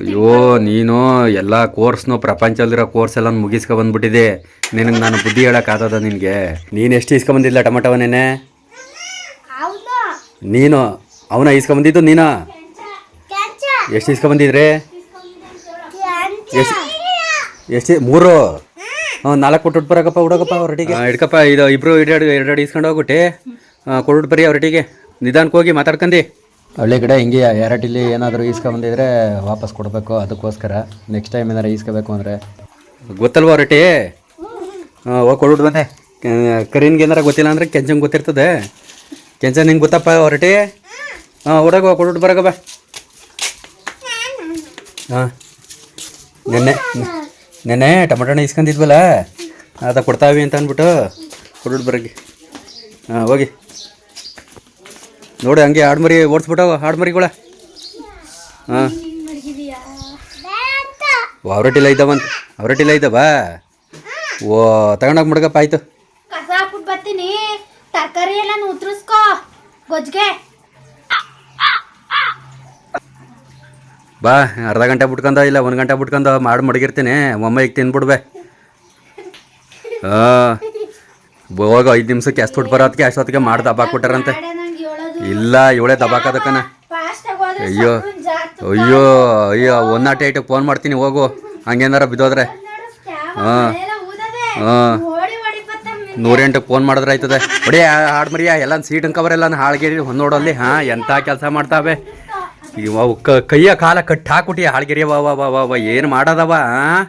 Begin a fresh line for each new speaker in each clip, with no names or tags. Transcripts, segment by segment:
ಅಯ್ಯೋ ನೀನು ಎಲ್ಲ ಕೋರ್ಸ್ನು ಪ್ರಪಂಚದಲ್ಲಿರೋ ಕೋರ್ಸ್ ಎಲ್ಲ ಮುಗಿಸ್ಕೊ ಬಂದ್ಬಿಟ್ಟಿದೆ. ನಿನಗೆ ನಾನು ಬುದ್ಧಿ ಹೇಳೋಕ್ಕಾಗದ ನಿನಗೆ? ನೀನು ಎಷ್ಟು ಇಸ್ಕೊಂಬಂದಿಲ್ಲ ಟೊಮಟೊವನೇನೆ
ನೆನೆ?
ನೀನು? ಅವನ ಇಸ್ಕೊಂಬಂದಿದ್ದು ನೀನು? ಎಷ್ಟು ಇಸ್ಕೊಂಬಂದಿದ್ರಿ ಎಷ್ಟು ಎಷ್ಟು ಮೂರು? ಹಾಂ ನಾಲ್ಕು ಕೊಟ್ಟು ಬರಕಪ್ಪ ಹುಡುಗಪ್ಪ ಹೊರಟಿಗೆ ಹಿಡ್ಕಪ್ಪ ಇದು ಇಬ್ರು ಎರಡು ಎರಡು ಇಸ್ಕೊಂಡು ಹೋಗ್ಬಿಟ್ಟು ಕೊಡ್ಬಿಟ್ಟು ಬರೀ ಹೊರಟಿಗೆ ನಿಧಾನಕ್ಕೆ ಹೋಗಿ ಮಾತಾಡ್ಕಂಡು. ಹಳ್ಳಿ ಕಡೆ ಹಿಂಗೆ ಎರಟಿಲಿ ಏನಾದರೂ ಈಸ್ಕೊಂಬಂದಿದ್ರೆ ವಾಪಸ್ ಕೊಡಬೇಕು. ಅದಕ್ಕೋಸ್ಕರ ನೆಕ್ಸ್ಟ್ ಟೈಮ್ ಏನಾರು ಈಸ್ಕೋಬೇಕು ಅಂದರೆ. ಗೊತ್ತಲ್ವ ಹೊರಟಿ ಹಾಂ, ಹೋಗಿ ಕೊಟ್ಬಿಟ್ಟು ಬಂದೆ ಕರೀನ್ಗೆ ಏನಾರ ಗೊತ್ತಿಲ್ಲ ಅಂದರೆ ಕೆಂಚಂಗೆ ಗೊತ್ತಿರ್ತದೆ. ಕೆಂಚ ನಿಂಗೆ ಗೊತ್ತಪ್ಪ ಹೊರಟಿ ಹಾಂ ಹೊಡಗ ಕೊಡ್ಬಿಟ್ಟು ಬರಕ ಬಾ. ಹಾಂ. ನೆನ್ನೆ ನೆನ್ನೆ ಟೊಮೆಟೊ ಹಣ್ಣು ಇಸ್ಕೊಂಡಿದ್ವಲ್ಲ ಅದ ಕೊಡ್ತಾವಿ ಅಂತ ಅಂದ್ಬಿಟ್ಟು ಕೊಡ್ಬಿಟ್ಟು ಬರಗಿ ಹಾಂ, ಹೋಗಿ. ನೋಡಿ ಹಂಗೆ ಆಡ್ಮರಿ ಓಡಿಸ್ಬಿಟ್ಟವ ಅವರಟಿಲ್ಲ ಹಾಂ.
ಅಂತ
ಅವರಟ್ಟಿಲ್ಲ ಇದ್ದಾವಂತ ಅವರಟ್ಟಿಲ್ಲ ಇದ್ದಾವ? ಓ ತಗೊಂಡೋಗಿ ಮುಡ್ಗಪ್ಪ ಆಯ್ತು.
ಕಸ ಹಾಕ್ಬಿಟ್ಟು ಬರ್ತೀನಿ. ತರಕಾರಿ ಎಲ್ಲ ಉದ್ರಿಸ್ಕೋ ಗೊಜ್ಜಿಗೆ
ಬಾ ಅರ್ಧ ಗಂಟೆ ಬಿಟ್ಕೊಂಡ ಇಲ್ಲ ಒಂದು ಗಂಟೆ ಬಿಟ್ಕೊಂಡ ಮಾಡಿ ಮಡಗಿರ್ತೀನಿ ಒಮ್ಮೆ ಈಗ ತಿನ್ಬಿಡ್ಬೆ ಹಾಂ. ಹೋಗೋ ಐದು ನಿಮಿಷಕ್ಕೆ ಎಷ್ಟು ಬರೋದಕ್ಕೆ ಅಷ್ಟೊತ್ತಿಗೆ
ಮಾಡ್ದು ಹಬ್ಬ ಹೇಳೋದು
ಇಲ್ಲ, ಇವಳೇ
ದಬಾಕದಕ್ಕನ.
ಅಯ್ಯೋ ಅಯ್ಯೋ ಅಯ್ಯೋ ಒನ್ ನಾಟ್ ಏಯ್ಟಿಗೆ ಫೋನ್ ಮಾಡ್ತೀನಿ, ಹೋಗು. ಹಂಗೇನಾರ ಬಿದ್ದೋದ್ರೆ. ಹಾಂ ಹಾಂ. ನೂರೆಂಟಕ್ಕೆ ಫೋನ್ ಮಾಡಿದ್ರೆ ಆಯ್ತದೆ. ಬಡಿ ಹಾಡು ಮರಿಯ ಎಲ್ಲ ಸೀಟ್ ಕವರ್ ಎಲ್ಲ ಹಾಳ್ಗೇರಿ ನೋಡಲ್ಲಿ. ಹಾಂ ಎಂಥ ಕೆಲಸ ಮಾಡ್ತಾವೆ. ಇವ ಕ, ಕೈಯ ಕಾಲ ಕಟ್ಟಿ ಹಾಕ್ಬಿಟ್ಟಿ ಹಾಳ್ಗೆರಿ. ವಾ ವಾ ವಾ ವಾ ಏನು ಮಾಡೋದವ ಹಾಂ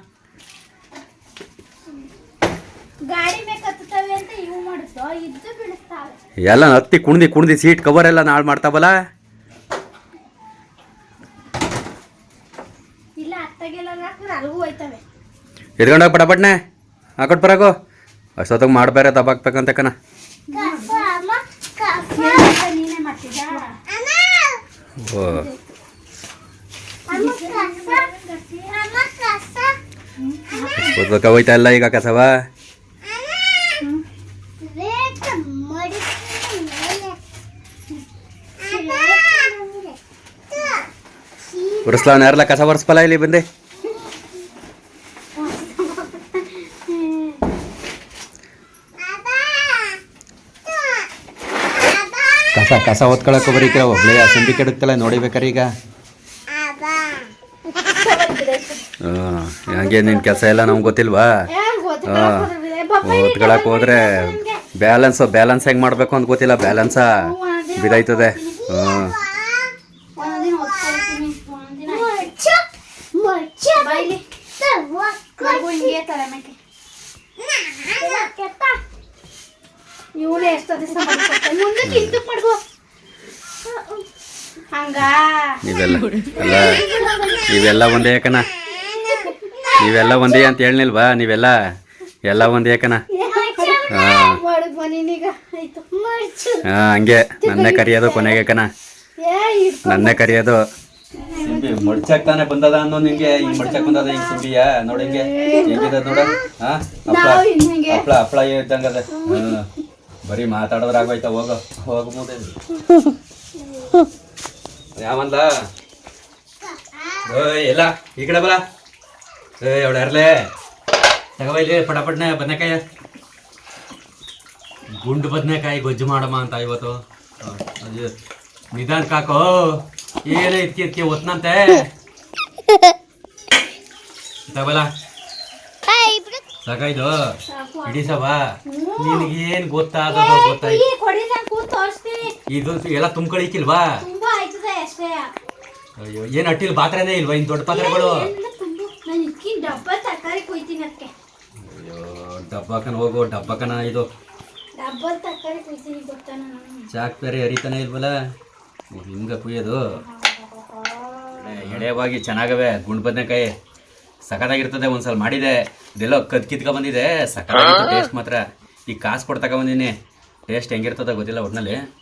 ಗಾಡಿ ಮೇಲೆ ಕತ್ತುತ್ತವೆ ಅಂತ ಇವು ಮಾಡುತ್ತೋ ಇದ್ದು ಬೀಳಿಸ್ತಾವೆ
ಎಲ್ಲ ಹತ್ತಿ ಕುಣ್ದಿ ಕುಣ್ದಿ ಸೀಟ್ ಕವರ್ ಎಲ್ಲ ನಾಳ್ ಮಾಡ್ತಾವಲ್ಲ?
ಇಲ್ಲ ಅತ್ತಗೆಲ್ಲ ಹಾಕಿದ್ರೆ ಅಲ್ಗೂ ಹೋಯ್ತವೆ.
ಎದ್ಕೊಂಡೋಗಿ ಪಟಪಟ್ನೆ ಹಾಕೊಟ್ ಬರಾಗು ಅಷ್ಟೊತ್ತಿಗೆ ಮಾಡಬೇರೆ ದಬ್ಬಾಕ್ಬೇಕಂತ ಕಣ. ಓ. ಹೋಯ್ತಾ ಇಲ್ಲ ಈಗ ಕಸವ? ಯಾರಲ್ಲ ಕಸ ಒರೆಸ್ಪಲ್ಲ ಇಲ್ಲಿ ಬಂದೆ? ಕಸ ಕಸ ಹೊತ್ಕೊಳಕ್ಕೆ ಬರೀಕಿರ ಒಬ್ಳೆ ಸಂಧಿ ಕೆಡುತ್ತಲ್ಲ ನೋಡಿಬೇಕಾರೆ ಈಗ? ಹಂಗೆ ನಿನ್ನ ಕೆಲಸ ಎಲ್ಲ ನಮ್ಗೆ ಗೊತ್ತಿಲ್ವಾ? ಓದ್ಕೊಳಕ್ಕೆ ಹೋದ್ರೆ ಬ್ಯಾಲೆನ್ಸ್ ಬ್ಯಾಲೆನ್ಸ್ ಹೆಂಗೆ ಮಾಡಬೇಕು ಅಂತ ಗೊತ್ತಿಲ್ಲ, ಬ್ಯಾಲೆನ್ಸ? ಬಿದಾಯ್ತದೆ ಹಾಂ
ಒಂದಿನ ಓದ್ಕೊಳ್ತೀನಿ ಒಂದಿನ ಬಾಯ್ಲಿ ಮಗು ಹಿಂಗೆ ತಲೆ ಮೇಲೆ ಇವಳು ಎಷ್ಟೋ ದಿವಸ ಮಾಡ್ಕೊಡ್ತಾಳೆ ಮುಂದಕ್ಕೆ ಹಿಂದಕ್ಕೆ ಮಾಡ್ಕೋ ಹಂಗ
ನೀವೆಲ್ಲ ಅಲ್ಲ ನೀವೆಲ್ಲ ಒಂದೇ ಕಣ. ನೀವೆಲ್ಲ ಒಂದೇ ಅಂತ ಹೇಳಿಲ್ವಾ ನೀವೆಲ್ಲ ಎಲ್ಲ ಒಂದೇ ಕಣ. ಹಾಂ. ಹಾಂ ಹಂಗೆ. ನನ್ನೇ ಕರಿಯೋದು ಕೊನೆಗೆ ಕಣ.
ಏ ಇಟ್ಕೊ
ನನ್ನೇ ಕರಿಯೋದು. ಸಿಂಬಿ ಮಡ್ಚಕ್ ತಾನೇ ಬಂದದ ಅನ್ನೋ ನಿಂಗೆ? ಹಿಂಗ್ ಮಡ್ಚಕ್ ಬಂದದ ಹಿಂಗ್ ಸಿಂಬಿಯ? ನೋಡ ಹಿಂಗೆ. ಹೆಂಗಿದೆ ನೋಡ? ಹಾ? ಹಪ್ಳ ಹಪ್ಳ ಇದ್ದಂಗದ ಬರೀ ಮಾತಾಡೋದ್ರಾಗೋಯ್ತ ಹೋಗೋ ಹೋಗು. ಹೋಗು ಮುಂದೆ ಯಾವಂದ? ಎಲ್ಲ ಈ ಕಡೆ ಬಲ ಏಯ್ ತಗೋಬೈಲಿ ಪಟಪಟ್ನೆ ಬದನೆಕಾಯ. ಗುಂಡು ಬದನೆಕಾಯಿ ಗೊಜ್ಜು ಮಾಡಮ್ಮ ಅಂತ ಇವತ್ತು. ನಿಧಾನ ಕಾಕೋ. ನಿಧಾನಕ್ಕೆ ಹಾಕೋ ಏನು ಇದ್ಕೆ ಇದ್ಕೆ ಒತ್ನಂತೆ. ತಗೋಲ ಸಾಕಾಯ್ತು ಇಡೀ ಸವ. ನಿನಗೇನು ಗೊತ್ತಾಗೋದು ಗೊತ್ತಾಯ್ತು. ಇದು ಎಲ್ಲ ತುಂಬ್ಕೊಳಿಕ್ಕಿಲ್ವಾ ಅಯ್ಯೋ ಏನು ಅಟ್ಟಿಲ್ ಪಾತ್ರೆನೇ ಇಲ್ವಾ? ಇನ್ ದೊಡ್ಡ ಪಾತ್ರೆಗಳು?
ನಾನು ಡಬ್ಬ ತರಕಾರಿ ಕೊಯ್ತೀನಿ ಅದಕ್ಕೆ
ಅಯ್ಯೋ ಡಬ್ಬಕನ ಹೋಗು ಡಬ್ಬಕನ ಇದು.
ಡಬ್ಬ ತರಕಾರಿ ಕೊಯ್ತೀನಿ ಗೊತ್ತಾ ನಾನು
ಚಾಕ್ ಬೇರೆ ಹರಿತಾನೆ ಇಲ್ವಲ್ಲ? ಹಿಂಗ ಕುಯ್ಯೋದು. ಎಳೆ- ಎಳೆವಾಗಿ ಚೆನ್ನಾಗವೆ ಗುಂಡ್ ಬದನೆಕಾಯಿ. ಸಖತ್ತಾಗಿರ್ತದೆ ಒಂದ್ಸಲ ಮಾಡಿದೆ. ಇದೆಲ್ಲ ಕದ್ ಕಿತ್ಕೊ ಬಂದಿದೆ. ಸಖತ್ತಾಗಿತ್ತು ಟೇಸ್ಟ್ ಮಾತ್ರ. ಈಗ ಕಾಸು ಕೊಡ್ತಕ ಬಂದೀನಿ. ಟೇಸ್ಟ್ ಹೆಂಗಿರ್ತದ ಗೊತ್ತಿಲ್ಲ ಒಟ್ಟಿನಲ್ಲಿ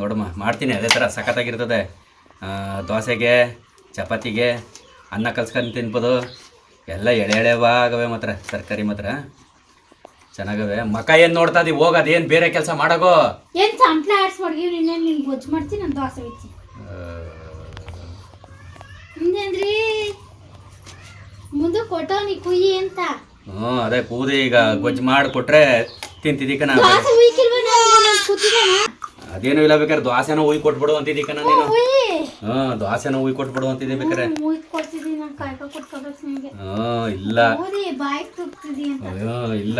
ನೋಡಮ್ಮ ಮಾಡ್ತೀನಿ ಅದೇ ಥರ ಸಖತ್ತಾಗಿರ್ತದೆ. ದೋಸೆಗೆ ಚಪಾತಿಗೆ ಅನ್ನ ಕಲ್ಸ್ಕೊಂಡು ತಿನ್ಬೋದು. ಎಲ್ಲ ಎಳೆ ಎಳೆವಾಗವೆ ಮಾತ್ರ ತರಕಾರಿ ಮಾತ್ರ. ಚೆನ್ನಾಗವೆ. ಮಕ ಏನು ನೋಡ್ತಾ ಇದೀವಿ ಹೋಗೋದೇನು ಬೇರೆ ಕೆಲಸ ಮಾಡಗೋ?
ಏನು ಸಂಪ್ಲ ಆಡ್ಸ್ ಮಡ್ಗಿ ನಿನ್ನೆ ನಿನ್ ಗೊಜ್ಜು ಮಾಡ್ತೀನಿ ನಾನು ದೋಸೆ ಬಿಚ್ಚಿ ಅಂದ್ರಿ ಮುಂದೆ ಕೊಟ್ಟವನಿ ಕುಯ್ಯಿ ಅಂತ.
ಹ್ಞೂ ಅದೇ ಕೂದಿ ಈಗ ಗೊಜ್ಜು
ಮಾಡಿಕೊಟ್ರೆ ತಿಂತಿದ್ದೀಕ ನಾನು?
ಅದೇನು ಇಲ್ಲ ಬೇಕಾದ್ರೆ ದ್ವಾಸೆನ ಉಯ್ ಕೊಟ್ಬಿಡು ಅಂತಿದ್ದೀಕ ನೀನು. ಹಾ ದ್ವಾಸೆನ ಉಯ್ ಕೊಟ್ಬಿಡು ಅಂತಿದ್ದೆ ಬೇಕಾರೆ ಹ್ಞೂ ಇಲ್ಲ. ಅಯ್ಯೋ ಇಲ್ಲ.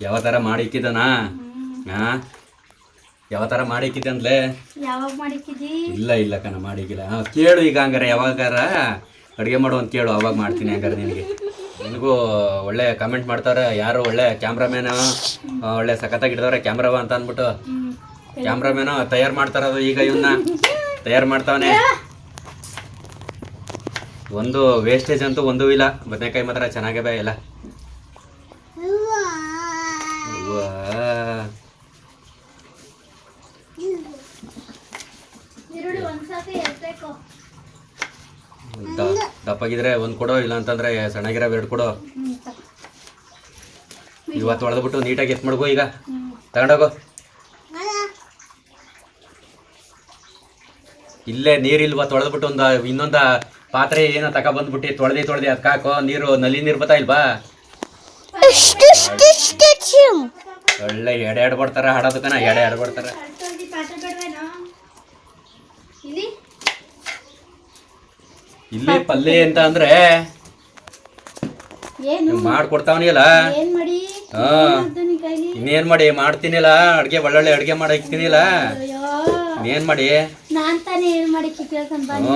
ಯಾವ ಥರ ಮಾಡಿ ಇಕ್ಕಿದನಾ ಹಾಂ? ಯಾವ ಥರ ಮಾಡಿ ಇಕ್ಕಿದ್ದೆ ಅಂದ್ಲೇ? ಇಲ್ಲ ಇಲ್ಲ ಕಣ ಮಾಡಿಕ್ಕಿಲ್ಲ ಹಾಂ ಕೇಳು ಈಗ ಹಂಗಾರೆ ಯಾವಾಗಾರ ಅಡುಗೆ ಮಾಡು ಅಂತ ಕೇಳು ಅವಾಗ ಮಾಡ್ತೀನಿ ಹಂಗಾರೆ ನಿನಗೆ. ನಿನಗೂ ಒಳ್ಳೆ ಕಮೆಂಟ್ ಮಾಡ್ತಾರೆ ಯಾರು ಒಳ್ಳೆ ಕ್ಯಾಮ್ರಾಮ್ಯಾನ ಒಳ್ಳೆ ಸಖತ್ತಾಗಿ ಸಖತ್ತಾಗಿಡ್ದವ್ರೆ ಕ್ಯಾಮ್ರಾವ ಅಂತ ಅಂದ್ಬಿಟ್ಟು. ಕ್ಯಾಮ್ರಾಮ್ಯಾನು ತಯಾರು ಮಾಡ್ತಾರದು ಈಗ ಇವನ್ನ ತಯಾರು ಮಾಡ್ತಾವನೆ. ಒಂದು ವೇಸ್ಟೇಜ್ ಅಂತೂ ಒಂದೂ ಇಲ್ಲ. ಬದನೆಕಾಯಿ ಮಾತ್ರ ಚೆನ್ನಾಗೇ ಇಲ್ಲ ಅವ್ವಾ.
ಈರುಳ್ಳಿ ಒಂದ್ಸತಿ ಎತ್ತಬೇಕು
ದ- ದಪ್ಪಗಿದ್ರೆ ಒಂದು ಕೊಡೋ ಇಲ್ಲ ಅಂತಂದ್ರೆ ಸಣ್ಣಗಿರೋ ಎರಡು ಕೊಡೋ. ಇವತ್ತು ಹೊಡೆದ್ಬಿಟ್ಟು ನೀಟಾಗಿ ಎತ್ ಮಾಡ್ಕೋ ಈಗ. ತಗೊಂಡೋಗು. ಇಲ್ಲೇ ನೀರಿಲ್ವಾ ತೊಳೆದ್ಬಿಟ್ಟು ಒಂದು ಇನ್ನೊಂದು ಪಾತ್ರೆ ಏನೋ ತಕ ಬಂದ್ಬಿಟ್ಟು ತೊಳೆದಿ ತೊಳೆದಿ ಅದಕ್ಕೆ ಹಾಕೋ ನೀರು ನಲ್ಲಿ ನೀರು ಬತ್ತಾ ಇಲ್ವಾ? ಒಳ್ಳೆ ಎಡೆ ಎಡೆ ಬಿಡ್ತಾರ ಹಾಡೋದಕ್ಕನ ಎಡೆ ಎಡೆ ಬಿಡ್ತಾರ
ಅಷ್ಟೊಂದು ಪಾತ್ರೆ ಬೇಡವೇನೋ ಇಲ್ಲಿ
ಪಲ್ಲೆ ಪಲ್ಯ ಅಂತ ಅಂದ್ರೆ
ಮಾಡ್ಕೊಡ್ತಾವನಿಲ್ಲ
ಹಾ. ಇನ್ನೇನ್ ಮಾಡಿ? ಮಾಡ್ತೀನಿಲ್ಲ ಅಡ್ಗೆ ಒಳ್ಳೊಳ್ಳೆ ಅಡ್ಗೆ ಮಾಡಕ್ತೀನಿಲ್ಲ ಇನ್ನೇನ್ ಮಾಡಿ
ನಾನ್ ತಾನೇ ಏನ್ ಮಾಡಿ ಕೇಳ್ಕೊಂಡ್ ಬಂದಿ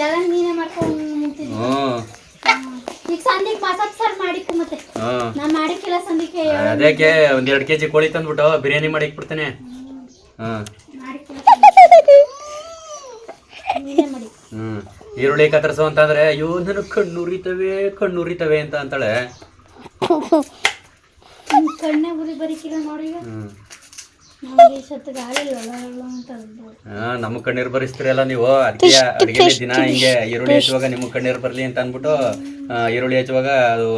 ಎಲ್ಲ ನೀನೇ ಮಾಡ್ಕೊಂಡ್ ನಿಂತಿದ್ದಿ.
ಹ್ಮ್
ಈಗ ಸಂದಿಗೆ ಮಸಾಲ ಸಾರ್ ಮಾಡಿಕ್ಕು ಮತ್ತೆ.
ಹ್ಮ್
ನಾ ಮಾಡಿಕ್ಕಿಲ್ಲ ಸಂದಿಗೆ
ಅದಕ್ಕೆ ಒಂದ್ ಎರಡು ಕೆಜಿ ಕೋಳಿ ತಂದ್ಬಿಟ್ಟು ಬಿರಿಯಾನಿ ಮಾಡಿ ಇಕ್ಬಿಡ್ತೇನೆ ಹ್ಮ್
ನೀನೇ
ಈರುಳ್ಳಿ ಕತ್ತರಿಸು ಅಂತಂದ್ರೆ ಅಯ್ಯೋ ನನ್ನ ಕಣ್ಣು ಉರಿತವೆ ಕಣ್ಣು ಉರಿತವೆ ಅಂತ ಅಂತಾಳೆ.
ನಿನ್ ಕಣ್ಣೆ ಉರಿ ಬರಿಕಿಲ್ಲ ನೋಡಿ
ಹ್ಮ್ ಕಣ್ಣೀರ್ ನಮ್ಮ ಕಣ್ಣೀರು ಬರಿಸ್ತೀರಲ್ಲ ನೀವು? ಅದಕ್ಕೆ ಅಡುಗೆ ದಿನ ಹಿಂಗೆ ಈರುಳ್ಳಿ ಹಚ್ಚುವಾಗ ನಿಮ್ಮ ಕಣ್ಣೀರ್ ಬರ್ಲಿ ಅಂತ ಅನ್ಬಿಟ್ಟು ಈರುಳ್ಳಿ ಹಚ್ಚುವಾಗ ಅದು.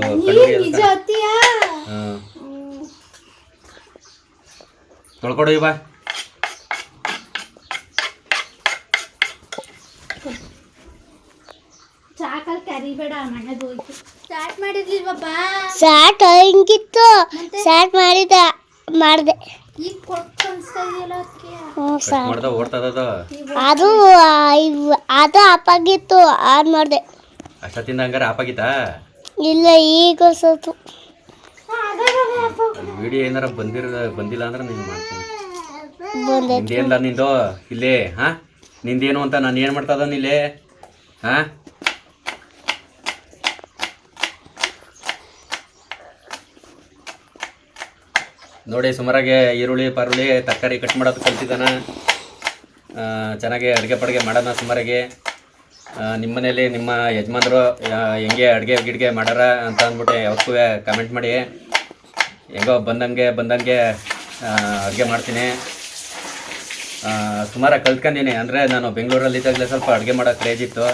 ತೊಳ್ಕೊಡು ಇವ
ಚಾಕಲ್ ಕರಿಬೇಡ ಹೋಯ್ತು ಸ್ಟಾರ್ಟ್ ಮಾಡಿದ್ಲಿ ಬಾ
ಸ್ಟಾರ್ಟ್ ಹಿಂಗಿತ್ತು. ಸ್ಟಾರ್ಟ್ ಮಾಡಿದ ಮಾಡಿದೆ.
ಮಾಡ್ದ ಓಡ್ತದದು?
ಅದು ಇವ್- ಅದು ಅಪ್ಪಾಗಿತ್ತು ಆನ್ ಮಾಡಿದೆ.
ಅಷ್ಟೊತ್ತಿಂದ ಹಂಗಾರೆ ಆಪಾಗಿತ್ತಾ
ಇಲ್ಲ ಈಗ ಸ್ವಲ್ಪ.
ವಿಡಿಯೋ ಏನಾರ ಬಂದಿರ ಬಂದಿಲ್ಲ ಅಂದ್ರೆ ನೀನು ಮಾಡ್ತೀನಿ.
ಬಂದೆ
ನಿಂದೇನಿಲ್ಲ ನಿಂದು? ಇಲ್ಲೇ ಹಾ? ನಿಂದೇನು ಅಂತ ನಾನು ಏನು ಮಾಡ್ತಾ ಇದ್ದಾನೆ ಇಲ್ಲೇ? ಹಾ? ನೋಡಿ, ಸುಮಾರಾಗೆ ಈರುಳ್ಳಿ ಪರುಳಿ ತರಕಾರಿ ಕಟ್ ಮಾಡೋದು ಕಲ್ತಿದ್ದಾನ. ಚೆನ್ನಾಗಿ ಅಡುಗೆ ಪಡುಗೆ ಮಾಡೋಣ ಸುಮಾರಾಗೆ. ನಿಮ್ಮ ಮನೇಲಿ ನಿಮ್ಮ ಯಜಮಾನರು ಹೆಂಗೆ ಅಡುಗೆ ಗಿಡ್ಗೆ ಮಾಡಾರ ಅಂತ ಅಂದ್ಬಿಟ್ಟು ಯಾವತ್ತೂ ಕಮೆಂಟ್ ಮಾಡಿ. ಹೆಂಗೋ ಬಂದಂಗೆ ಬಂದಂಗೆ ಅಡುಗೆ ಮಾಡ್ತೀನಿ. ಸುಮಾರಾಗಿ ಕಲ್ತ್ಕೊಂಡಿನಿ ಅಂದರೆ ನಾನು ಬೆಂಗಳೂರಲ್ಲಿ ಇದ್ದಾಗಲೇ ಸ್ವಲ್ಪ ಅಡುಗೆ ಮಾಡೋ ಕ್ರೇಜ್ ಇತ್ತು.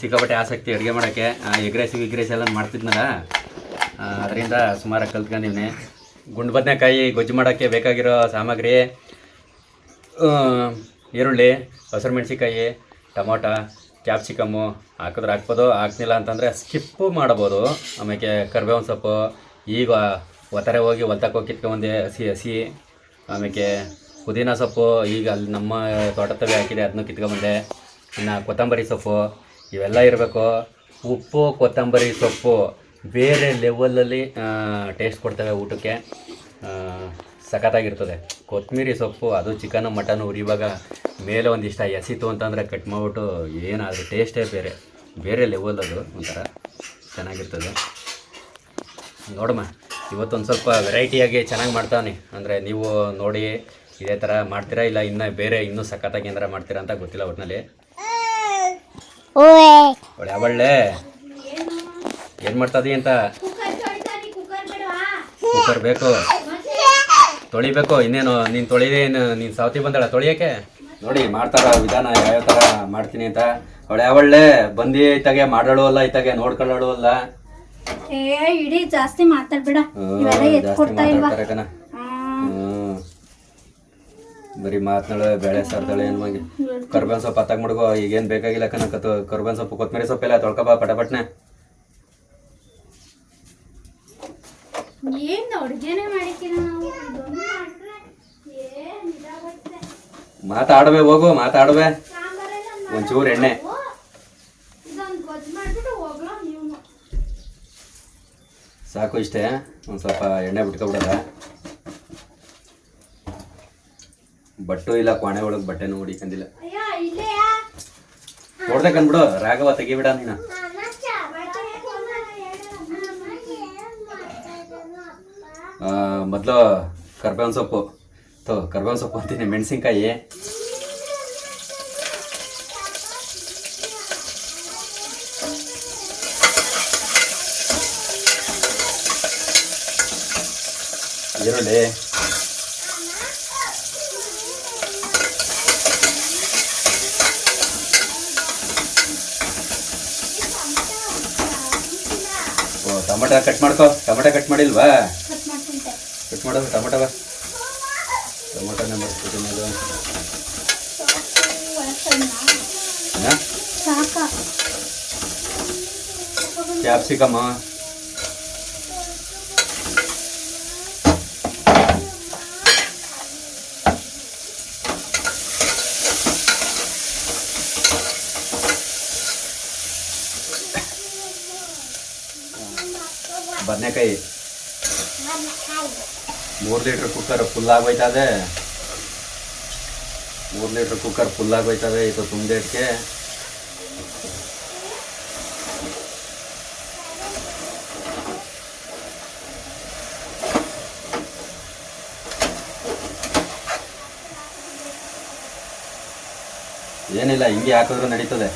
ಸಿಕ್ಕಾಪಟ್ಟೆ ಆಸಕ್ತಿ ಅಡುಗೆ ಮಾಡೋಕ್ಕೆ. ಎಗ್ ರೈಸ್ ವಿಗ್ ರೈಸ್ ಎಲ್ಲ ಮಾಡ್ತಿದ್ನಲ್ಲ ಅದರಿಂದ ಸುಮಾರಾಗಿ ಕಲ್ತ್ಕೊಂಡಿನಿ ಗುಂಡು ಬದನೆಕಾಯಿ ಗೊಜ್ಜು ಮಾಡೋಕ್ಕೆ ಬೇಕಾಗಿರೋ ಸಾಮಗ್ರಿ ಈರುಳ್ಳಿ ಹಸಿರು ಮೆಣಸಿಕಾಯಿ ಟೊಮೊಟೊ, ಕ್ಯಾಪ್ಸಿಕಮ್ಮು ಹಾಕಿದ್ರೆ ಹಾಕ್ಬೋದು. ಹಾಕ್ತಿಲ್ಲ ಅಂತಂದರೆ ಸ್ಕಿಪ್ಪು ಮಾಡ್ಬೋದು. ಆಮೇಲೆ ಕರ್ಬೇವಿನ ಸೊಪ್ಪು, ಈಗ ಒತ್ತರೆ ಹೋಗಿ ಒತ್ತಕ್ಕೆ ಹೋಗಿ ಕಿತ್ಕೊಂಬಂದೆ ಹಸಿ ಹಸಿ ಆಮೇಲೆ ಪುದೀನ ಸೊಪ್ಪು, ಈಗ ಅಲ್ಲಿ ನಮ್ಮ ತೋಟದಲ್ಲಿ ಹಾಕಿದೆ ಅದನ್ನು ಕಿತ್ಕೊಂಬಂದೆ. ಇನ್ನು ಕೊತ್ತಂಬರಿ ಸೊಪ್ಪು, ಇವೆಲ್ಲ ಇರಬೇಕು. ಉಪ್ಪು, ಕೊತ್ತಂಬರಿ ಸೊಪ್ಪು. ಬೇರೆ ಲೆವೆಲಲ್ಲಿ ಟೇಸ್ಟ್ ಕೊಡ್ತವೆ ಊಟಕ್ಕೆ. ಸಖತ್ತಾಗಿರ್ತದೆ. ಕೊತ್ತಂಬರಿ ಸೊಪ್ಪು ಅದು ಚಿಕನು ಮಟನು ಉರಿವಾಗ ಮೇಲೆ ಒಂದಿಷ್ಟ ಎಸಿತು ಅಂತಂದರೆ ಕಟ್ ಮಾಡಿಬಿಟ್ಟು ಏನಾದರೂ ಟೇಸ್ಟೇ ಬೇರೆ. ಬೇರೆ ಲೆವೆಲ್ ಅದು ಒಂಥರ ಚೆನ್ನಾಗಿರ್ತದೆ. ನೋಡಮ್ಮ ಇವತ್ತೊಂದು ಸ್ವಲ್ಪ ವೆರೈಟಿಯಾಗಿ ಚೆನ್ನಾಗಿ ಮಾಡ್ತಾನೆ ಅಂದರೆ ನೀವು ನೋಡಿ ಇದೇ ಥರ ಮಾಡ್ತೀರಾ ಇಲ್ಲ ಇನ್ನೂ ಬೇರೆ ಇನ್ನೂ ಸಖತ್ತಾಗಿ ಏನಾರ ಮಾಡ್ತೀರಾ ಅಂತ ಗೊತ್ತಿಲ್ಲ ಒಟ್ಟಿನಲ್ಲಿ ಒಳ್ಳೆ ಏನು ಮಾಡ್ತದಿ ಅಂತ?
ಕುಕ್ಕರ್
ಬೇಕು. ತೊಳಿಬೇಕು. ಇನ್ನೇನು ನೀನು ತೊಳಿದೇನು ನೀನು ಸಾವತಿ ಬಂದಳ ತೊಳಿಯಕ್ಕೆ? ನೋಡಿ ಮಾಡ್ತಾರ ವಿಧಾನ ಯಾವ ಥರ ಮಾಡ್ತೀನಿ ಅಂತ. ಅವಳೆ ಅವಳೆ ಬಂದಿ ಇತ್ತಾಗೆ ಮಾಡಳು ಅಲ್ಲ ಇತ್ತಾಗೆ ನೋಡ್ಕೊಳ್ಳೋಳು ಅಲ್ಲ.
ಏ ಇಡೀ ಜಾಸ್ತಿ ಮಾತಾಡ್ಬೇಡ. ಇವೆಲ್ಲ ಇಲ್ವಾ?
ಬರೀ ಮಾತ್ನಾಳೆ ಬೇಳೆ ಸಾರ್ತಾಳೆ ಏನು ಮಗಿ ಕರ್ಬೇವಿನ ಸೊಪ್ಪು ಹತ್ತಾಗ ಮುಡ್ಗೋ ಈಗೇನು ಬೇಕಾಗಿಲ್ಲ ಕಣ ಕತ್ತು ಕರ್ಬೇವಿನ ಸೊಪ್ಪು ಕೊತ್ತಂಬರಿ ಸೊಪ್ಪೆಲ್ಲ ತೊಳ್ಕೊಬಾ ಪಟಪಟ್ನೆ.
ಏನ್ ಅಡ್ಗೆನೆ ಮಾಡಿಕ್ಕಿಲ್ಲ ನಾವು? ಇದೊಂದು ಮಾಡ್ರೆ ಏನ್ ಇದಾಗುತ್ತೆ?
ಮಾತಾಡ್ಬೇ ಹೋಗು ಮಾತಾಡ್ಬೇ. ಒಂಚೂರು ಎಣ್ಣೆ.
ಇದೊಂದು ಗೊಜ್ಜು ಮಾಡ್ಬಿಟ್ಟು ಹೋಗ್ಲೋ ನೀವು.
ಸಾಕು ಇಷ್ಟೇ ಒಂದು ಸ್ವಲ್ಪ ಎಣ್ಣೆ ಬಿಟ್ಕೊಬಿಡಲ್ಲ ಬಟ್ಟು ಇಲ್ಲ ಕೊಣೆ ಒಳಗೆ ಬಟ್ಟೆನೂ ಹೊಡಿಕಂದಿಲ್ಲ
ಅಯ್ಯ ಇಲ್ಲೇ
ಹೊಡ್ದೆ ಕಂದ್ಬಿಡು ರಾಘವ ತೆಗಿಬಿಡ ನೀನು. ಮೊದಲು ಕರ್ಬೇವಿನ ಸೊಪ್ಪು. ತೋ, ಕರ್ಬೇವಿನ ಸೊಪ್ಪು ಅಂತೀನಿ, ಮೆಣಸಿನ್ಕಾಯಿ. ಈರುಳ್ಳಿ. ಓ, ಟೊಮಟ ಕಟ್ ಮಾಡ್ಕೋ. ಟೊಮೆಟೊ ಕಟ್ ಮಾಡಿಲ್ವಾ?
ಕಟ್
ಮಾಡೋದು ಟೊಮಟ ಬಾ ಟೊಮಟನ ಬರ್ಸ್ಬಿಟ್ಟಿನಿ ಅದು ಹಾಂ
ಸಾಕ
ಕ್ಯಾಪ್ಸಿಕಮ್ ಬದನೆಕಾಯಿ ಮೂರು ಲೀಟ್ರ್ ಕುಕ್ಕರ್ ಫುಲ್ ಆಗೋಯ್ತದೆ. ಮೂರು ಲೀಟ್ರ್ ಕುಕ್ಕರ್ ಫುಲ್ ಆಗೋಯ್ತದೆ ಇದು ತುಂಬೇಟ್ಗೆ ಏನಿಲ್ಲ, ಹಿಂಗೆ ಹಾಕಿದ್ರು ನಡೀತದೆ.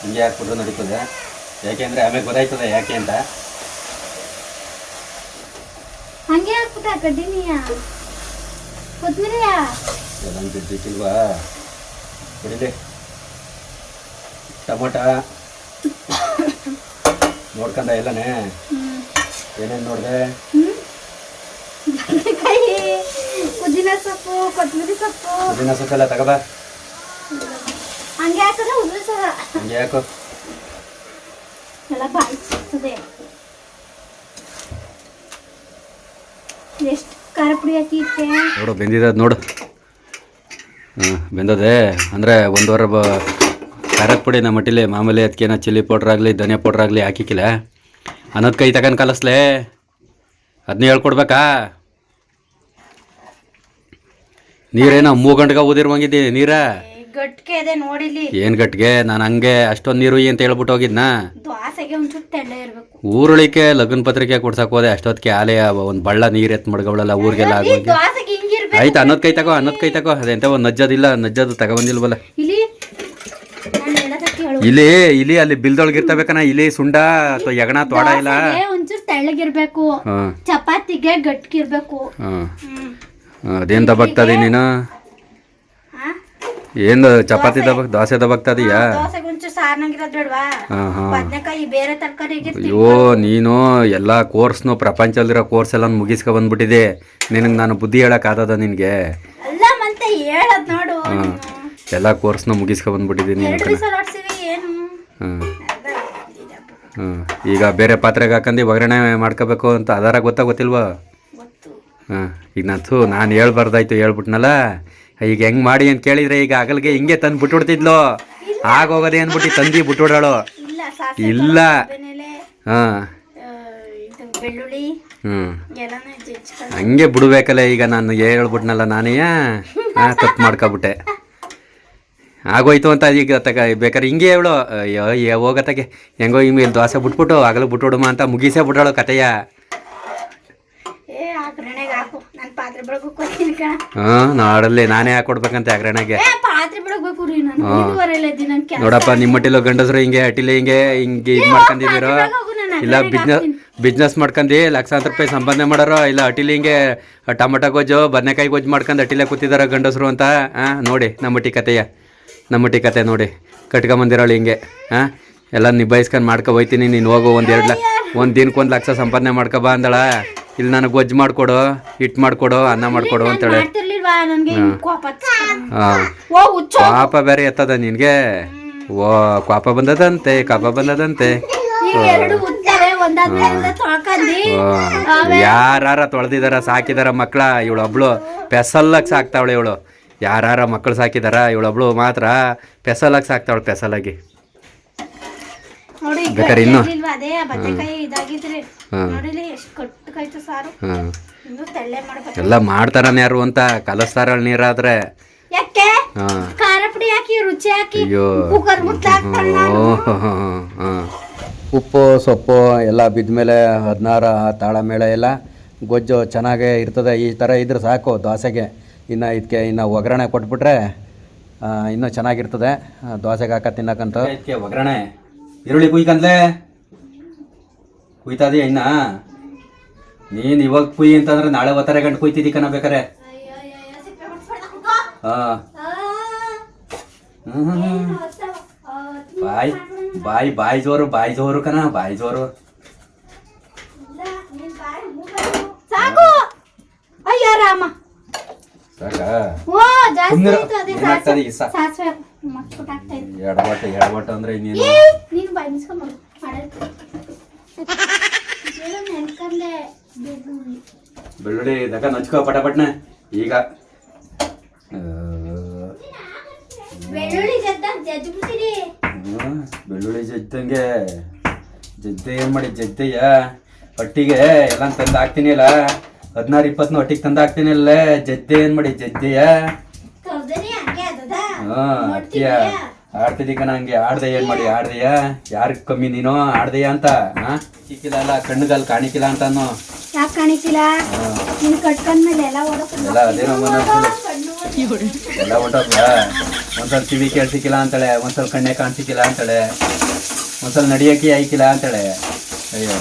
ಹಿಂಗೆ ಹಾಕ್ಬಿಟ್ರೂ ನಡೀತದೆ. ಯಾಕೆಂದರೆ ಆಮೇಲೆ ಗೊತ್ತಾಯ್ತದೆ ಯಾಕೆ ಅಂತ.
ಹಂಗೆ ಹಾಕ್ಬಿಟ್ಟ ಕಡ್ಡಿನಿಯ ಕೊತ್ಮಿರಿಯ
ಎಲ್ಲಂತ ಬಿದ್ದಿಕ್ಕಿಲ್ವಾ ಬಿಡಿಲಿ ಟೊಮೊಟ ನೋಡ್ಕೊಂಡ ಎಲ್ಲನೇ ಏನೇನು ನೋಡಿದೆ
ಹ್ಮ್ ಬದನೆಕಾಯಿ ಪುದೀನ ಸೊಪ್ಪು ಕೊತ್ತಂಬರಿ ಸೊಪ್ಪು
ಪುದೀನ ಸೊಪ್ಪೆಲ್ಲ ತಗೋಬಾ
ಹಂಗೆ ಹಾಕಿದ್ರೆ ಉದುರು ಸಹ
ಹಂಗೆ ಯಾಕೋ
ಎಲ್ಲ ಬಾಯಿ ಸಿಗ್ತದೆ ಎಷ್ಟು ಖಾರ ಪುಡಿ ಹಾಕಿತ್ತೆ
ನೋಡು ಬೆಂದಿರೋದು ನೋಡು. ಹಾಂ, ಬೆಂದದೆ. ಅಂದರೆ ಒಂದು ಬ ಖಾರದ ಪುಡಿ ನಮ್ಮ ಮಟ್ಟಿಲಿ, ಮಾಮೂಲಿ ಅದಕ್ಕೇನೋ ಚಿಲ್ಲಿ ಪೌಡ್ರ್ ಆಗಲಿ, ಧನಿಯಾ ಪೌಡ್ರ್ ಆಗಲಿ ಹಾಕಿಕ್ಕಿಲ್ಲ. ಅನ್ನೋದು ಕೈ ತಗೊಂಡು ಕಲಿಸ್ಲೇ. ಅದನ್ನ ಹೇಳ್ಕೊಡ್ಬೇಕಾ? ನೀರೇನೋ ಮೂರು ಗಂಟೆಗೆ ಊದಿರುವಂಗಿದ್ದಿ ನೀರ?
ಗಟ್ಟಿಗೆ ಇದೆ ನೋಡಿಲಿ.
ಏನು ಗಟ್ಟಿಗೆ ನಾನು ಹಂಗೆ ಅಷ್ಟೊಂದು ನೀರು ಅಂತ ಹೇಳ್ಬಿಟ್ಟು ಹೋಗಿದ್ನಾ?
ದ್ವಾಸೆಗೆ ಒಂಚೂರು ತೆಳ್ಳ ಇರಬೇಕು.
ಊರುಳಿಕೆ ಲಗ್ನ ಪತ್ರಿಕೆ ಕೊಡ್ಸಕ್ಕೆ ಹೋದೆ. ಅಷ್ಟೊತ್ತಿಗೆ ಆಲೆ ಒಂದು ಬಳ್ಳ ನೀರು ಎತ್ತು ಮಡ್ಗವಳಲ್ಲ ಊರಿಗೆಲ್ಲ ಆಗೋಗಿ.
ಹಿಂಗಿರ್ಬೇಕು
ಆಯ್ತು ಅನ್ನೋದ್ ಕೈ ತಗೋ ಅನ್ನೋದ್ ಕೈ ತಗೋ. ಅದೆಂತ ಒಂದು ನಜ್ಜದಿಲ್ಲ ನಜ್ಜದು ತಗೊಂಡಿಲ್ವಲ್ಲ
ಇಲ್ಲಿ ನಾನು ಹೇಳೋದಕ್ಕೆ ಹೇಳು.
ಇಲ್ಲಿ ಇಲ್ಲಿ ಅಲ್ಲಿ ಬಿಲ್ದೊಳಗೆ ಇರ್ತಬೇಕನ? ಇಲ್ಲಿ ಸುಂಡ ಅಥವಾ ಯಗಣ ತೋಡ ಇಲ್ಲ?
ದೋಸೆಗೆ ಒಂಚೂರು ತೆಳ್ಳಗಿರ್ಬೇಕು.
ಹಾಂ.
ಚಪಾತಿಗೆ ಗಟ್ಟಿಗಿರ್ಬೇಕು
ಹಾಂ.
ಹ್ಮ್.
ಅದೇನ್ ದಬಕ್ತದಿ ನೀನು? ಏನು ಚಪಾತಿ ದಬಕ್ ದೋಸೆ. ದಬಕ್ತದೀಯಾ
ತದಿಯಾ ಒಂಚೂರು ಸಾರ್ನಾಗಿರೋದು ಬೇಡವಾ.
ಹಾಂ ಹಾಂ.
ಬದನೆಕಾಯಿ ಬೇರೆ ತರಕಾರಿಗೆ
ಅಯ್ಯೋ ನೀನು ಎಲ್ಲ ಕೋರ್ಸ್ನು ಪ್ರಪಂಚದಲ್ಲಿರೋ ಕೋರ್ಸ್ ಎಲ್ಲ ಮುಗಿಸ್ಕೊ ಬಂದ್ಬಿಟ್ಟಿದೆ. ನಿನಗೆ ನಾನು ಬುದ್ಧಿ ಹೇಳಕ್ ನಿನಗೆ?
ಅಲ್ಲ ಮತ್ತೆ ಹೇಳದ್ ನೋಡು.
ಹಾಂ ಎಲ್ಲ ಕೋರ್ಸ್ನು ಮುಗಿಸ್ಕೊ ಬಂದ್ಬಿಟ್ಟಿದ್ದೀನಿ
ಏನು?
ಹಾಂ. ಹಾಂ ಈಗ ಬೇರೆ ಪಾತ್ರೆಗೆ ಹಾಕಂದು ಒಗ್ಗರಣೆ ಮಾಡ್ಕೋಬೇಕು ಅಂತ ಅದಾರ ಗೊತ್ತಾ ಗೊತ್ತಿಲ್ವಾ?
ಗೊತ್ತು.
ಹಾಂ ಈಗ ನಾನು ಹೇಳ್ಬಾರ್ದಾಯ್ತು ಹೇಳ್ಬಿಟ್ನಲ್ಲ. ಈಗ ಹೆಂಗ್ ಮಾಡಿ ಅಂತ ಕೇಳಿದ್ರೆ ಈಗ ಅಗಲ್ಗೆ ಹಿಂಗೆ ತಂದು ಬಿಟ್ಬಿಡ್ತಿದ್ಲು. ಆಗೋಗದೆ ಅಂದ್ಬಿಟ್ಟು ತಂದು ಬಿಟ್ಬಿಡಾಳು.
ಇಲ್ಲ ಸಾಸಿವೆ
ಇಲ್ಲ.
ಬೆನೆಲೆ
ಹಾಂ.
ಆ, ಇದು ಬೆಳ್ಳುಳ್ಳಿ
ಹ್ಞೂ
ಎಲ್ಲಾನು ಜಜ್ಕೊಂಡು
ಹಂಗೆ ಬಿಡ್ಬೇಕಲ್ಲ ಈಗ ನಾನು ಹೇಳ್ಬಿಟ್ನಲ್ಲ ನಾನೇ. ಹಾಂ ತಪ್ಪು ಮಾಡ್ಕೊಬಿಟ್ಟೆ. ಆಗೋಯ್ತು ಅಂತ ಈಗ ತಗ ಬೇಕಾದ್ರೆ ಹಿಂಗೆ ಹೇಳು. ಅಯ್ಯೋ ಹೋಗತ್ತಗೆ. ಹೆಂಗೋ ಹಿಂಗೆ ಇಲ್ಲಿ ದೋಸೆ ಬಿಟ್ಬಿಟ್ಟು ಆಗಲು ಬಿಟ್ಬಿಡುಮ ಅಂತ ಮುಗಿಸೇ ಬಿಟ್ಟಾಳು ಕತೆಯ.
ಪಾತ್ರೆ
ಹಾಂ ನಾಡಲ್ಲಿ ನಾನೇ ಹಾಕೊಡ್ಬೇಕಂತ ಅಗ್ರಣೆಗೆ.
ಪಾತ್ರೆ ಬೆಳಗ್ಗೆ ರೀ ನಾನು.
ಹಾ. ನೋಡಪ್ಪ ನಿಮ್ಮ ಗಂಡಸರು ಹಿಂಗೆ ಅಟಿಲಿ ಹಿಂಗೆ ಹಿಂಗೆ ಇದು ಮಾಡ್ಕೊಂಡಿದ್ದೀರೋ? ಇಲ್ಲ ಬಿಸ್ನೆಸ್ ಬಿಸ್ನೆಸ್ ಮಾಡ್ಕೊಂಡು ಲಕ್ಷಾಂತರ ರೂಪಾಯಿ ಸಂಪಾದನೆ ಮಾಡೋರು? ಇಲ್ಲ ಅಟಿಲಿ ಹಿಂಗೆ ಟೊಮಟೊ ಗೊಜ್ಜು ಬದನೆಕಾಯಿ ಗೊಜ್ಜು ಮಾಡ್ಕೊಂಡು ಅಟಿಲೆ ಕೂತಿದಾರ ಗಂಡಸರು ಅಂತ? ಹಾಂ ನೋಡಿ ನಮ್ಮಟ್ಟಿ ಕತೆಯ ನಮ್ಮಟ್ಟಿ ಕತೆ ನೋಡಿ. ಕಟ್ಕೊಂಬಂದಿರೋಳು ಹಿಂಗೆ ಹಾಂ ಎಲ್ಲ ನಿಭಾಯಿಸ್ಕೊಂಡು ಮಾಡ್ಕೊ ಹೋಯ್ತೀನಿ ನೀನು ಹೋಗು ಒಂದು ಎರಡು ಒಂದು ದಿನಕ್ಕೆ ಒಂದು ಲಕ್ಷ ಸಂಪಾದನೆ ಮಾಡ್ಕೊ ಬಾ ಅಂದಳ. ಇಲ್ಲಿ ನನಗೆ ಗೊಜ್ಜು ಮಾಡಿಕೊಡು ಹಿಟ್ಟು ಮಾಡಿಕೊಡು ಅನ್ನ ಮಾಡ್ಕೊಡು ಅಂತೇಳಿ.
ಕೋಪ ಓ ಹುಚ್ಚು.
ಪಾಪ ಬೇರೆ ಎತ್ತದ ನಿನ್ಗೆ? ಓ ಪಾಪ ಬಂದದಂತೆ ಕಾಪ ಬಂದದಂತೆ. ಯಾರ ತೊಳೆದಿದಾರ ಸಾಕಿದಾರ ಮಕ್ಳ ಇವಳೊಬ್ಳು ಪೆಸಲ್ಲಾಗಿ ಸಾಕ್ತಾವಳೆ ಇವಳು. ಯಾರ ಮಕ್ಕಳು ಸಾಕಿದಾರ ಇವಳೊಬ್ಳು ಮಾತ್ರ ಪೆಸಲಾಗಿ ಸಾಕ್ತಾವಳೆ ಪೆಸಲಾಗಿ ಬೇಕಾರೆ ಇನ್ನು?
ಸಾರು.
ಹಾಂ.
ಇನ್ನು ತೆಳ್ಳೆ ಮಾಡ್ಬೇಕು.
ಎಲ್ಲ ಮಾಡ್ತಾರನ್ ಯಾರು ಅಂತ ಕಲಸ್ತಾರ ನೀರಾದ್ರೆ.
ಯಾಕೆ?
ಹಾಂ.
ಖಾರ ಪುಡಿ ಹಾಕಿ ರುಚಿ ಹಾಕಿ
ಅಯ್ಯೋ.
ಕುಕ್ಕರ್ ಮುಚ್ಚಾಕ್ತಾಳೆ ನಾನು.
ಹಾಂ ಉಪ್ಪು ಸೊಪ್ಪು ಎಲ್ಲ ಬಿದ್ದ ಮೇಲೆ ಹದಿನಾರು ತಾಳಮೇಳ ಎಲ್ಲ ಗೊಜ್ಜು ಚೆನ್ನಾಗೇ ಇರ್ತದೆ. ಈ ಥರ ಇದ್ರೆ ಸಾಕು ದೋಸೆಗೆ. ಇನ್ನು ಇದಕ್ಕೆ ಇನ್ನು ಒಗ್ಗರಣೆ ಕೊಟ್ಬಿಟ್ರೆ ಆ, ಇನ್ನೂ ಚೆನ್ನಾಗಿರ್ತದೆ. ಆ, ದೋಸೆಗೆ ಹಾಕ ತಿನ್ನಕ್ಕಂತ ಇದಕ್ಕೆ ಒಗ್ಗರಣೆ. ಈರುಳ್ಳಿ ಕುಯ್ಕಂದ್ಲೆ? ಕುಯ್ತದೀಯ ಇನ್ನ? ನೀನು ಇವಾಗ ಕುಯ್ ಅಂತಂದ್ರೆ ನಾಳೆ ಒತ್ತಾರೆ ಗಂಟು ಕುಯ್ತಿದ್ದಿ ಕಣ ಬೇಕಾರೆ. ಬಾಯ್ ಬಾಯ್ ಬಾಯ್ ಜೋರು ಬಾಯ್ ಜೋರು ಕಣ ಬಾಯ್ ಜೋರು.
ಅಂದ್ರೆ ಇನ್ನೇನು? ಮೂಗು. ಸಾಕು ಅಯ್ಯೋ ರಾಮ
ಸಾಕ
ಓ ಜಾಸ್ತಿ
ಸುಮ್ನಿರು.
ಆಯ್ತು ಅದೇ
ಏನಾಗ್ತದೆ ಈ ಸ-
ಸಾಸಿವೆ ಸಾಸಿವೆ ಮಟ್ಬಿಟ್ಟು ಆಗ್ತಾ ಇತ್ತು
ಎಡಬಟ್ಟ ಎಡಬಟ್ಟ ಅಂದ್ರೆ ಇನ್ನೇನು
ಏ, ನೀನು ಬಾಯಿ ಮುಚ್ಕೊಂಡ್ಬಿಡು ಮಾಡೈತೆ ಏನೋ ನೆನ್ಕಂಡೆ ಬೆಳ್ಳುಳ್ಳಿ
ಬೆಳ್ಳುಳ್ಳಿ ದಗ ನಚ್ಕೋ ಪಟಪಟ್ನೆ. ಈಗ
ಬೆಳ್ಳುಳ್ಳಿ
ಜದ್ದಂಗೆ ಜಡ್ದೆ ಏನು ಮಾಡಿ ಜದ್ದೆಯ ಹೊಟ್ಟಿಗೆ ಎಲ್ಲ ತಂದು ಹಾಕ್ತೀನಿ ಅಲ್ಲ. ಹದಿನಾರು ಇಪ್ಪತ್ನ ಹೊಟ್ಟಿಗೆ ತಂದು ಹಾಕ್ತೀನಿ ಅಲ್ಲ. ಜದ್ದೆ ಏನ್ ಮಾಡಿ
ಜದ್ದೆಯ
ಹಾ ಕಣ ಹಂಗೆ ಆಡ್ದೆ ಏನ್ ಮಾಡಿ ಆಡ್ದೆಯಾ? ಯಾರ್ ಕಮ್ಮಿ ನೀನು ಆಡ್ದೆಯಾ ಅಂತ ಹಾ ಸಿಕ್ಕಿಲ್ಲ ಅಲ್ಲ ಕಣ್ಣುಗಲ್ ಕಾಣಿಕಿಲ್ಲ ಅಂತ
ಯಾಕೆ ಕಾಣಿಸಿಲ್ಲ? ನೀನು ಕಟ್ಕೊಂಡ್ಮೇಲೆ ಎಲ್ಲ ಓಡೋಕೆ
ಎಲ್ಲ ಅದೇನೋ ಎಲ್ಲ ಒಂದ್ಸಲ ಕಿವಿ ಕೇಳ್ಸಿಕ್ಕಿಲ್ಲ ಅಂತಾಳೆ ಒಂದ್ಸಲ ಕಣ್ಣೆ ಕಾಣಿಸಿಕ್ಕಿಲ್ಲ ಅಂತಾಳೆ ಒಂದ್ಸಲ ನಡಿಯಕ್ಕೆ ಆಯ್ಕಿಲ್ಲ ಅಂತಾಳೆ. ಅಯ್ಯೋ.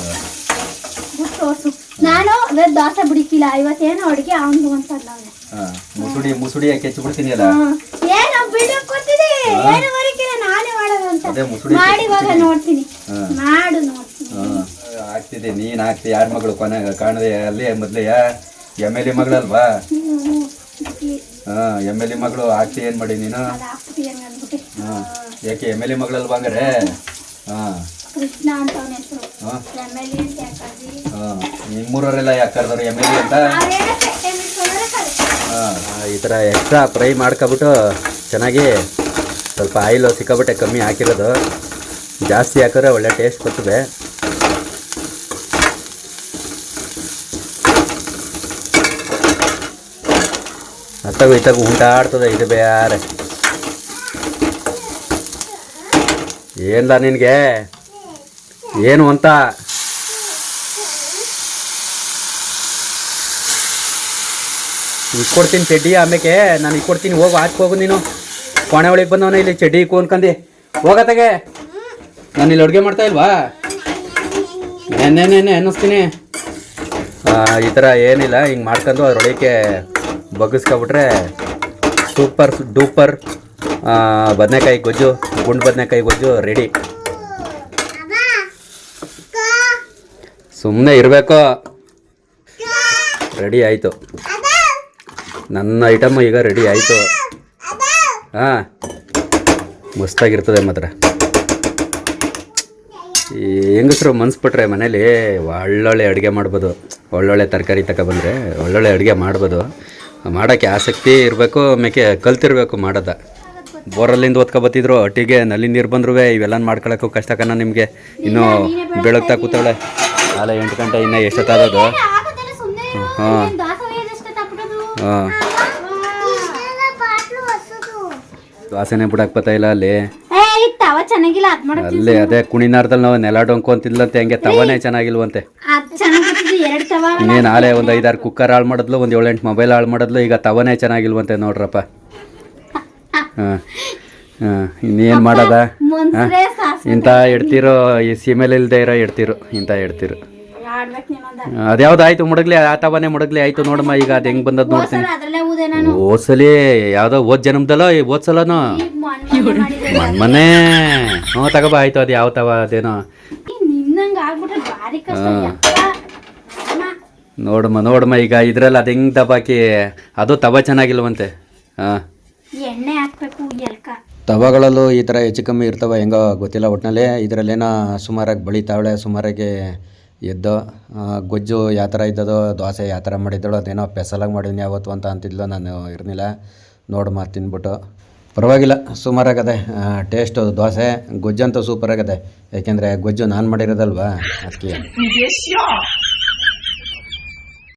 ತೋರ್ಸು. ನಾನು ಅದೇ ದೋಸೆ ಬಿಡಿಕಿಲ್ಲ. ಇವತ್ತೇನು ಅಡುಗೆ ಅವನು ಒಂದ್ಸಲ
ಹಾ ಮುಸುಡಿ ಮುಸುಡಿ ಕೆಚ್ಚಿ ಬಿಡ್ತೀನಿ ಅಲ್ಲ
ಏನು ಬಿಡಕ್ಕೆ ಕೊಡ್ತೀನಿ ಏನು ಬರೀಕಿಲ್ಲ ನಾನೇ ಮಾಡೋದು ಅಂತ.
ಮುಸುಡಿ
ಮಾಡಿ ಇವಾಗ ನೋಡ್ತೀನಿ. ಮಾಡು ನೋಡ್ತೀನಿ
ಹಾ ಆಗ್ತಿದೆ ನೀನ್ ಹಾಕ್ತಿ ಯಾರ ಮಗಳು ಕೊನೆ ಕಾಣದೆ ಅಲ್ಲಿ ಮೊದ್ಲೆಯ ಎಂ ಎಲ್ ಎ ಮಗಳಲ್ವಾ? ಹ ಎಂ ಎಲ್ ಎ ಮಗಳು ಹಾಕ್ತಿ ಏನ್ ಮಾಡಿ ನೀನು? ಹಾಂ ಯಾಕೆ ಎಂ ಎಲ್ ಎ ಮಗಳಲ್ವಾ ಹಂಗಾರೆ? ಹಾಂ. ಹಾಂ. ನಿಮ್ಮೂರವರೆಲ್ಲ ಯಾಕೆ ಕರೆದವ್ರು ಎಂ ಎಲ್ ಎ ಅಂತ? ಈ ಥರ ಎಕ್ಸ್ಟ್ರಾ ಫ್ರೈ ಮಾಡ್ಕೊಬಿಟ್ಟು ಚೆನ್ನಾಗಿ ಸ್ವಲ್ಪ ಆಯಿಲು ಸಿಕ್ಕಾಬಿಟ್ಟೆ ಕಮ್ಮಿ ಹಾಕಿರೋದು. ಜಾಸ್ತಿ ಹಾಕಿದ್ರೆ ಒಳ್ಳೆ ಟೇಸ್ಟ್ ಬರ್ತದೆ ಅತ್ತಾಗ ಇತ್ತಾಗ ಉಂಟಾಡ್ತದೆ ಇದು ಬೇರೆ ಏನ್ಲ ನಿನಗೆ ಏನು ಅಂತ ಇಕ್ಕೊಡ್ತೀನಿ ಚಡ್ಡಿ ಆಮೇಲೆ ನಾನು ಇಕ್ಕೊಡ್ತೀನಿ ಹೋಗು ಹಾಕಿ ಹೋಗು ನೀನು ಕೋಣೆ ಒಳಗೆ ಬಂದವನ ಇಲ್ಲಿ ಚಡ್ಡಿ ಇಕ್ಕು ಅನ್ಕಂದು ಹೋಗತ್ತಾಗೆ ನಾನು ಇಲ್ಲಿ ಅಡುಗೆ ಮಾಡ್ತಾ ಇಲ್ವಾ ನೆನ್ನೆ ಅನ್ನಿಸ್ತೀನಿ ಆ, ಈ ಥರ ಏನಿಲ್ಲ ಹಿಂಗೆ ಮಾಡ್ಕೊಂಡು ಅದ್ರೊಳಗೆ ಬಗ್ಗಿಸ್ಕೊಬಿಟ್ರೆ ಸೂಪರ್, ಡೂಪರ್ ಬದನೆಕಾಯಿ ಗೊಜ್ಜು, ಗುಂಡು ಬದನೆಕಾಯಿ ಗೊಜ್ಜು ರೆಡಿ ಸುಮ್ಮನೆ ಇರಬೇಕು. ರೆಡಿ ಆಯಿತು. ನನ್ನ ಐಟಮ್ ಈಗ ರೆಡಿ ಆಯಿತು. ಹಾಂ, ಮಸ್ತಾಗಿರ್ತದೆ ಮಾತ್ರ. ಈ ಹೆಂಗಸರು ಮನ್ಸ್ಬಿಟ್ರೆ ಮನೇಲಿ ಒಳ್ಳೊಳ್ಳೆ ಅಡುಗೆ ಮಾಡ್ಬೋದು. ಒಳ್ಳೊಳ್ಳೆ ತರಕಾರಿ ತಗೊಬಂದರೆ ಒಳ್ಳೊಳ್ಳೆ ಅಡುಗೆ ಮಾಡ್ಬೋದು. ಮಾಡೋಕ್ಕೆ ಆಸಕ್ತಿ ಇರಬೇಕು ಆಮೇಲೆ ಕಲ್ತಿರ್ಬೇಕು ಮಾಡೋದ. ಬೋರಲ್ಲಿಂದ ಓದ್ಕೊಬತ್ತಿದ್ರು ಅಟ್ಟಿಗೆ ನಲ್ಲಿ ನೀರು ಬಂದ್ರೂ ಇವೆಲ್ಲ ಮಾಡ್ಕೊಳಕ್ಕೂ ಕಷ್ಟ ಕಣ ನಿಮಗೆ. ಇನ್ನೂ ಬೆಳಗ್ತಾ ಕೂತವಳೆ. ಅಲ್ಲ ಎಂಟು ಗಂಟೆ ಇನ್ನೂ
ಎಷ್ಟೊತ್ತಾಗೋದು ಹಾಂ.
ಹಾ.
ಏನ್ ದಾಸ ಒಯ್ಯೋದಷ್ಟೇ ತಪ್ಪಿಡೋದು?
ಹಾಂ. ವಾಸನೆ ಬಿಡಕ್ಕೆ ಬತ್ತಾ ಇಲ್ಲ ಅಲ್ಲಿ. ಅಲ್ಲಿ ಅದೇ ಕುಣಿನಾರ್ದಲ್ಲಿ ನಾವು ನೆಲ ಡೊಂಕೊಂತಿದ್ಲಂತೆ ಹಂಗೆ ತವನೇ ಚೆನ್ನಾಗಿಲ್ವಂತೆ
ಅದ್ ಚೆನ್ನಾಗಿರ್ತದೆ ಎರಡ್ ತವ
ಇನ್ನೇನು ನಾಳೆ ಒಂದು ಐದಾರು ಕುಕ್ಕರ್ ಹಾಳು ಮಾಡಿದ್ಲು ಒಂದು ಏಳೆಂಟು ಮೊಬೈಲ್ ಹಾಳು ಮಾಡಿದ್ಲು ಈಗ ತವನೇ ಚೆನ್ನಾಗಿಲ್ವಂತೆ ನೋಡ್ರಪ್ಪ. ಹಾಂ. ಹಾಂ. ಇನ್ನೇನು ಮಾಡೋದ?
ಮೊನ್ಸ್ರೆ ಸಾಸ್
ಇಂಥ ಇಡ್ತಿರೋ ಈ ಸೀಮೆಲ್ ಇಲ್ದೇ ಇರೋ ಇಡ್ತಿರು ಇಂಥ ಇಡ್ತಿರು. ಅದ್ಯಾವ್ದು ಆಯ್ತು ಮುಡಗ್ಲಿ ಆ ತವನೇ ಮುಡಗ್ಲಿ ಆಯ್ತು ನೋಡಮ್ಮ ಈಗ ಅದು ಹೆಂಗ್ ಬಂದದ್ ನೋಡ್ತೀನಿ. ಓದ್ಸಲಿ ಯಾವುದೋ ಓದ್ ಜನ್ಮದಲ್ಲೋ
ಮಾಡಿದೆ.
ಮನೆ ಹ್ಞೂ ತಗೋಬ ಆಯ್ತು ಅದು ಯಾವ ತವ ಅದೇನೋ.
ಈ
ನೋಡಮ್ಮ ನೋಡಮ್ಮ ಈಗ ಇದ್ರಲ್ಲಿ ಅದು ಹೆಂಗೆ ದಬಾಕಿ? ಅದು ತವ ಚೆನ್ನಾಗಿಲ್ವಂತೆ. ಹಾಂ
ಎಣ್ಣೆ ಹಾಕ್ಬೇಕು ಎಲ್ಕ?
ತವಗಳಲ್ಲೂ ಈ ಥರ ಹೆಚ್ಚು ಕಮ್ಮಿ ಇರ್ತವೆ ಹೆಂಗೋ ಗೊತ್ತಿಲ್ಲ. ಒಟ್ಟಿನಲ್ಲಿ ಇದರಲ್ಲೇನೋ ಸುಮಾರಾಗಿ ಬಳಿತಾವಳೆ ಸುಮಾರಾಗಿ ಎದ್ದು ಗೊಜ್ಜು ಯಾವ ಥರ ಇದ್ದದೋ ದೋಸೆ ಯಾವ ಥರ ಮಾಡಿದ್ದಳು ಅದೇನೋ ಪೆಸಲಾಗಿ ಮಾಡಿದ್ನಿ ಯಾವತ್ತು ಅಂತ ಅಂತಿದ್ಲು ನಾನು ಇರಲಿಲ್ಲ ನೋಡಮ್ಮ ತಿಂದ್ಬಿಟ್ಟು ಪರವಾಗಿಲ್ಲ ಸುಮಾರಾಗದೆ ಟೇಸ್ಟು ದೋಸೆ ಗೊಜ್ಜಂತೂ ಸೂಪರಾಗದೆ. ಯಾಕೆಂದರೆ ಗೊಜ್ಜು ನಾನು ಮಾಡಿರೋದಲ್ವಾ ಅದಕ್ಕೆ